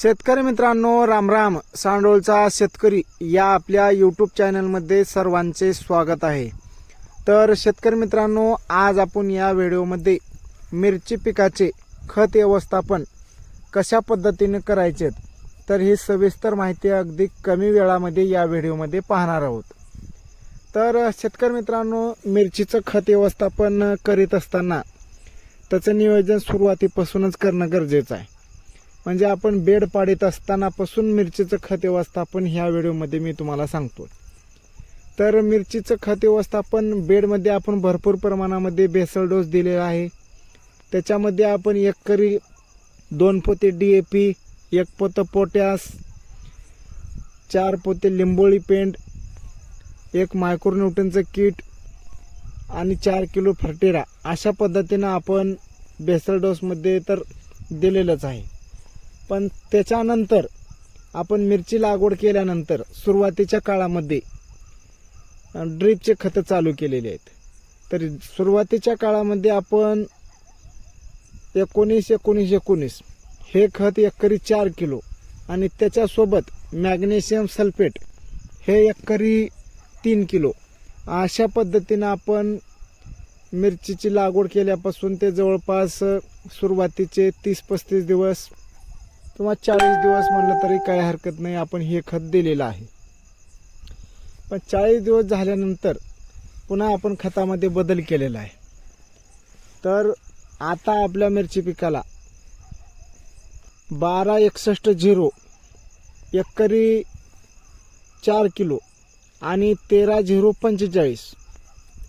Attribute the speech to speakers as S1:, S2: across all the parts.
S1: शेतकरी मित्रांनो रामराम सांडोळचा शेतकरी या आपल्या यूट्यूब चॅनलमध्ये सर्वांचे स्वागत आहे. तर शेतकरी मित्रांनो आज आपण या व्हिडिओमध्ये मिरची पिकाचे खत व्यवस्थापन कशा पद्धतीने करायचे तर ही सविस्तर माहिती अगदी कमी वेळामध्ये या व्हिडिओमध्ये पाहणार आहोत. तर शेतकरी मित्रांनो मिरचीचं खत व्यवस्थापन करीत असताना त्याचं नियोजन सुरुवातीपासूनच करणं गरजेचं आहे. म्हणजे आपण बेड पाडीत असतानापासून मिरचीचं खत व्यवस्थापन ह्या व्हिडिओमध्ये मी तुम्हाला सांगतो. तर मिरचीचं खत व्यवस्थापन बेडमध्ये आपण भरपूर प्रमाणामध्ये बेसल डोस दिलेला आहे. त्याच्यामध्ये आपण एकरी दोन पोते डी ए पी एक पोतं पोटॅस चार पोते लिंबोळी पेंट एक मायक्रोन्यूटनचं किट आणि चार किलो फर्टेरा. अशा पद्धतीनं आपण बेसल डोसमध्ये तर दिलेलंच आहे. पण त्याच्यानंतर आपण मिरची लागवड केल्यानंतर सुरुवातीच्या काळामध्ये ड्रीपचे खतं चालू केलेले आहेत. तर सुरुवातीच्या काळामध्ये आपण एकोणीस एकोणीस एकोणीस हे खत एकरी चार किलो आणि त्याच्यासोबत मॅग्नेशियम सल्फेट हे एकरी तीन किलो. अशा पद्धतीनं आपण मिरचीची लागवड केल्यापासून ते जवळपास सुरुवातीचे तीस पस्तीस दिवस किंवा चाळीस दिवस म्हणलं तरी काही हरकत नाही आपण हे खत दिलेलं आहे. पण चाळीस दिवस झाल्यानंतर पुन्हा आपण खतामध्ये बदल केलेला आहे. तर आता आपल्या मिरची पिकाला बारा एकसष्ट झिरो एकरी चार किलो आणि तेरा झिरो पंचेचाळीस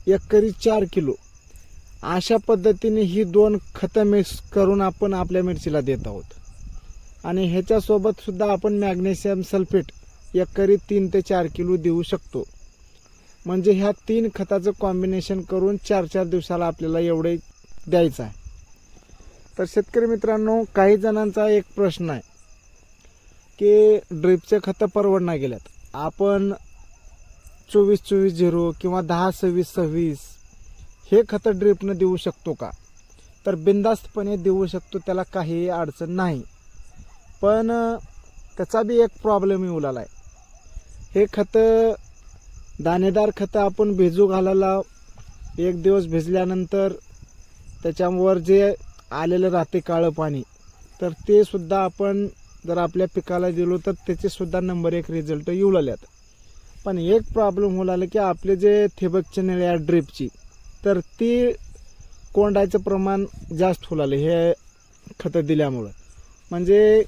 S1: एकरी चार किलो अशा पद्धतीने ही दोन खतं मिक्स करून आपण आपल्या मिरचीला देत आहोत. आणि ह्याच्यासोबत सुद्धा आपण मॅग्नेशियम सल्फेट एकरी तीन ते चार किलो देऊ शकतो. म्हणजे ह्या तीन खताचं कॉम्बिनेशन करून चार चार दिवसाला आपल्याला एवढे द्यायचं आहे. तर शेतकरी मित्रांनो काही जणांचा एक प्रश्न आहे की ड्रिपचे खतं परवडणार गेल्यात. आपण चोवीस चोवीस झिरो किंवा दहा सव्वीस सव्वीस हे खतं ड्रिपनं देऊ शकतो का? तर बिंदास्तपणे देऊ शकतो त्याला काही अडचण नाही. पण त्याचा बी एक प्रॉब्लेम येऊ लागला आहे हे खतं दाणेदार खतं आपण भिजू घालायला एक दिवस भिजल्यानंतर त्याच्यावर जे आलेलं राहते काळं पाणी तर ते सुद्धा आपण जर आपल्या पिकाला दिलो तर त्याचे सुद्धा नंबर एक रिझल्ट येऊ लागल्यात. पण एक प्रॉब्लेम होऊ लागला की आपले जे ठिबकचे नळे आहे ड्रिपची तर ती कोंडायचं प्रमाण जास्त होऊ लागले हे खतं दिल्यामुळं. म्हणजे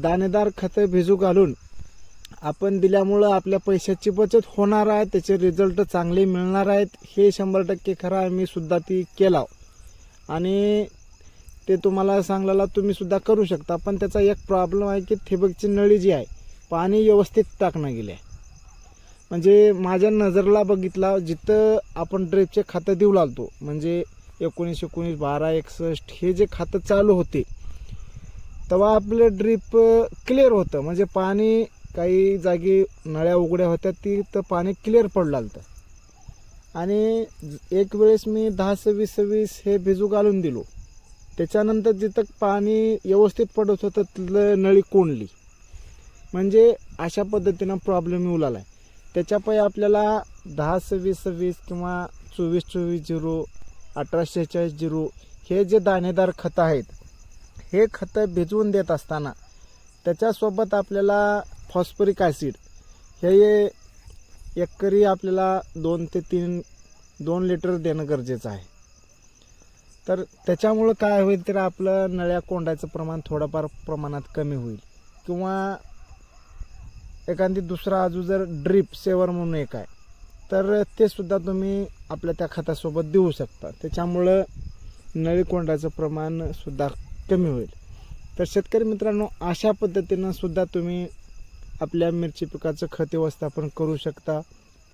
S1: दाणेदार खतं भिजू घालून आपण दिल्यामुळं आपल्या पैशाची बचत होणार आहे त्याचे रिझल्ट चांगले मिळणार आहेत. हे शंभर टक्के खरं आहे मी सुद्धा ती केला आणि ते तुम्हाला सांगलेला तुम्ही सुद्धा करू शकता पण त्याचा एक प्रॉब्लेम आहे की ठिबकची नळी जी आहे पाणी व्यवस्थित टाकणं गेले. म्हणजे माझ्या नजरला बघितला जिथं आपण ड्रिपचे खातं देऊ लागतो म्हणजे एकोणीस एकोणीस बारा एकसष्ट हे जे खातं चालू होते तेव्हा आपलं ड्रीप क्लिअर होतं. म्हणजे पाणी काही जागी नळ्या उघड्या होत्या ती तर पाणी क्लिअर पडलं आलं आणि एक वेळेस मी दहा सव्वीस सव्वीस हे भिजू घालून दिलो. त्याच्यानंतर जिथं पाणी व्यवस्थित पडत होतं तिथलं नळी कोंडली. म्हणजे अशा पद्धतीनं प्रॉब्लेम येऊ लागला आहे त्याच्यापायी आपल्याला दहा सव्वीस सव्वीस किंवा चोवीस चोवीस झिरो अठरा शेहेचाळीस झिरो हे जे दाणेदार खतं आहेत हे खतं भिजवून देत असताना त्याच्यासोबत आपल्याला फॉस्फरिक ॲसिड हे एकरी आपल्याला दोन ते तीन दोन लिटर देणं गरजेचं आहे. तर त्याच्यामुळं काय होईल तर आपलं नळ्या कोंडायचं प्रमाण थोडंफार प्रमाणात कमी होईल. किंवा एखादी दुसरा अजून जर ड्रीप सेवर म्हणून एक आहे तर ते सुद्धा तुम्ही आपल्या त्या खतासोबत देऊ शकता. त्याच्यामुळं नळी कोंडायचं प्रमाण सुद्धा कमी होईल. तर शेतकरी मित्रांनो अशा पद्धतीनं सुद्धा तुम्ही आपल्या मिरची पिकाचं खत व्यवस्थापन करू शकता.